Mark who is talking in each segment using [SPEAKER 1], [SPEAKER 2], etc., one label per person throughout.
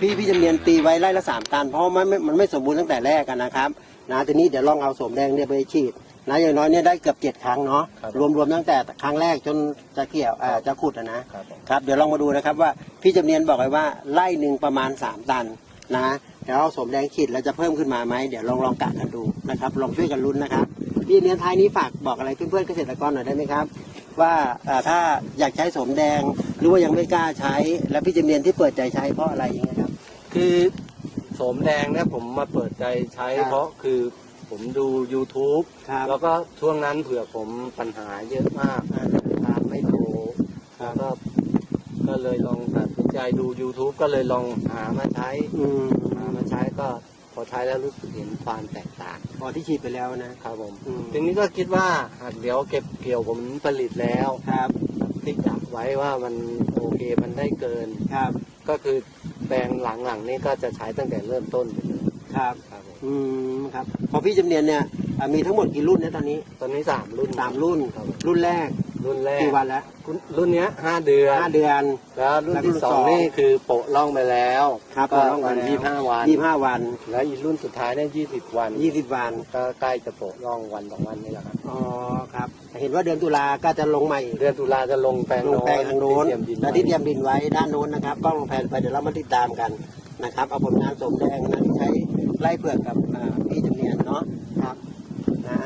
[SPEAKER 1] พี่พี่จำเนียนตีไว้ไร่ละสามตันเพราะมันไม่มันไม่สมบูรณ์ตั้งแต่แรกกันนะครับนะทีนี้เดี๋ยวลองเอาสมแดงเนี่ยไปฉีดนะอย่างน้อยเนี่ยได้เกือบเจ็ดครั้งเนาะ
[SPEAKER 2] ครับ
[SPEAKER 1] รวมรวมตั้งแต่ครั้งแรกจนจะเกี่ยวเอ่อจะขุดอะนะ
[SPEAKER 2] ครับผม
[SPEAKER 1] ครับเดี๋ยวลองมาดูนะครับว่าพี่จำเนียนบอกไว้ว่าไร่หนึ่งประมาณ3ตันนะเดี๋ยวเราสมแดงขีดแล้วจะเพิ่มขึ้นมาไหมเดี๋ยวลองลองกะกันดูนะครับลองช่วยกันลุ้นนะครับพี่จำเนียนท้ายนี้ฝากบอกอะไรเพื่อนๆเกษตรกรหน่อยได้ไหมครับ ว่าเอ่อถ้าอยากใช้สมแดง หรือว่ายังไม่กล้าใช้ แล้วพี่จำเนียนที่เปิดใจใช้เพราะอะไรอย่างเงี้ยครับ
[SPEAKER 2] คือโสมแดงเนี่ยผมมาเปิดใจใช้
[SPEAKER 1] ครับ
[SPEAKER 2] เพราะคือผมดู YouTube
[SPEAKER 1] ครับ
[SPEAKER 2] แล้วก็ช่วงนั้นเผื่อผมปัญหาเยอะมาก
[SPEAKER 1] อ่า
[SPEAKER 2] ทางไม่โต
[SPEAKER 1] ครับ
[SPEAKER 2] แล้วก็ก็เลยลองตัดสินใจดู YouTube ก็เลยลองหามาใช้
[SPEAKER 1] อืม
[SPEAKER 2] หามาใช้ก็พอใช้แล้วรู้สึกเห็นความแตกต่าง
[SPEAKER 1] พอที่ฉีดไปแล้วนะครับ
[SPEAKER 2] ผม
[SPEAKER 1] อืม
[SPEAKER 2] ทีนี้ก็คิดว่าหากเดี๋ยวเก็บเกี่ยวผมผลิตแล้ว
[SPEAKER 1] ครับ
[SPEAKER 2] ที่จับไว้ว่ามันโอเคมันได้เกิน
[SPEAKER 1] ครับ
[SPEAKER 2] ก็คือแปลงหลังๆนี่ก็จะใช้ตั้งแต่เริ่มต้นไปเลย
[SPEAKER 1] ครับ
[SPEAKER 2] ครับผม
[SPEAKER 1] อืมครับพอพี่จำเนียนเนี่ยอะมีทั้งหมดกี่รุ่นเนี่ยตอนนี้
[SPEAKER 2] ตอนนี้สามรุ่น
[SPEAKER 1] สามรุ่น
[SPEAKER 2] ครับ
[SPEAKER 1] รุ่นแรก
[SPEAKER 2] รุ่นแรก
[SPEAKER 1] กี่วันแล้ว
[SPEAKER 2] รุ่นเนี้ยห้าเดือน
[SPEAKER 1] ห้าเดือน
[SPEAKER 2] แล้วรุ่น
[SPEAKER 1] แล้วรุ่
[SPEAKER 2] ที่
[SPEAKER 1] น
[SPEAKER 2] ส
[SPEAKER 1] ส
[SPEAKER 2] อ
[SPEAKER 1] องง
[SPEAKER 2] นี่คือโปะล่องไปแล้ว
[SPEAKER 1] ครับ
[SPEAKER 2] ก็
[SPEAKER 1] ลอง
[SPEAKER 2] วั
[SPEAKER 1] มานแล้ว
[SPEAKER 2] ยี่ห้าวัน
[SPEAKER 1] ยี่สิบห้าวัน
[SPEAKER 2] แล้วอีกรุ่นสุดท้ายเนี่ยยี่สิบวัน
[SPEAKER 1] ยี่สิบวัน
[SPEAKER 2] ก็ใกล้จะโปะล่องวันสองวันนี่แหละครับ
[SPEAKER 1] อ๋อครับ เห็นว่าเดือนตุลาก็จะลงใหม่
[SPEAKER 2] เดือนตุลาจะลงแปลง
[SPEAKER 1] ลงแปลงทางโน้น
[SPEAKER 2] ที่เตรียมดิน
[SPEAKER 1] และที่เตรียมดินไว้ด้านโน้นนะครับกล้องลงแผนไปเดี๋ยวเรามาติดตามกันนะครับเอาผลงานสมแดงนะที่ใช้ไล่เผือกกับอ่าพี่จำเนียนเนาะครับนะ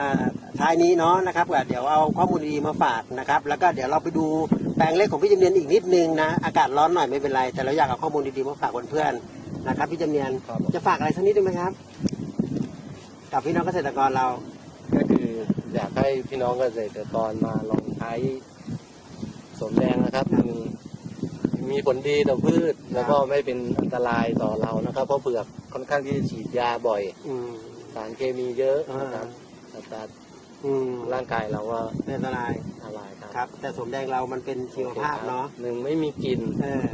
[SPEAKER 1] อ่า ท้ายนี้เนาะนะครับก็เดี๋ยวเอาข้อมูลดีๆมาฝากนะครับ แล้วก็เดี๋ยวเราไปดูแปลงเล็กของพี่จำเนียนอีกนิดนึงนะ อากาศร้อนหน่อยไม่เป็นไร แต่เราอยากเอาข้อมูลดีๆมาฝากเพื่อนๆนะครับพี่จำเนียน
[SPEAKER 2] ครับผม
[SPEAKER 1] จะฝากอะไรสักนิดได้ไหมครับ กับพี่น้องเกษตรกรเรา
[SPEAKER 2] ก็คืออยากให้พี่น้องเกษตรกรมาลองใช้สมแดงนะครับหนึ่งมีผลดีต่อพืชแล้วก็ไม่เป็นอันตรายต่อเรานะครับ เพราะเปลือกค่อนข้างที่จะฉีดยาบ่อย
[SPEAKER 1] อืม
[SPEAKER 2] สารเคมีเยอะนะครับอัตรา
[SPEAKER 1] อืม
[SPEAKER 2] ร่างกายเราก็
[SPEAKER 1] เป็นอันตราย
[SPEAKER 2] อันตรายครับ
[SPEAKER 1] ครับ แต่สมแดงเรามันเป็นชีวภาพเนาะ
[SPEAKER 2] หนึ่งไม่มีกลิ่น
[SPEAKER 1] เออ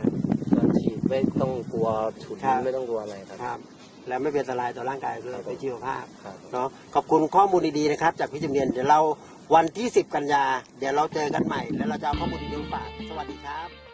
[SPEAKER 2] การฉีดไม่ต้องกลัวฉุน
[SPEAKER 1] ครับ
[SPEAKER 2] ไม่ต้องกลัวอะไรครับ
[SPEAKER 1] ครับ แล้วไม่เป็นอันตรายต่อร่างกายด้วย
[SPEAKER 2] ครับ
[SPEAKER 1] เป็นชีวภาพ
[SPEAKER 2] ครับ
[SPEAKER 1] เนาะขอบคุณข้อมูลดีๆนะครับ จากพี่จำเนียนเดี๋ยวเราวันที่ 10 กันยา เดี๋ยวเราเจอกันใหม่ แล้วเราจะเอาข้อมูลดีๆมาฝากสวัสดีครับ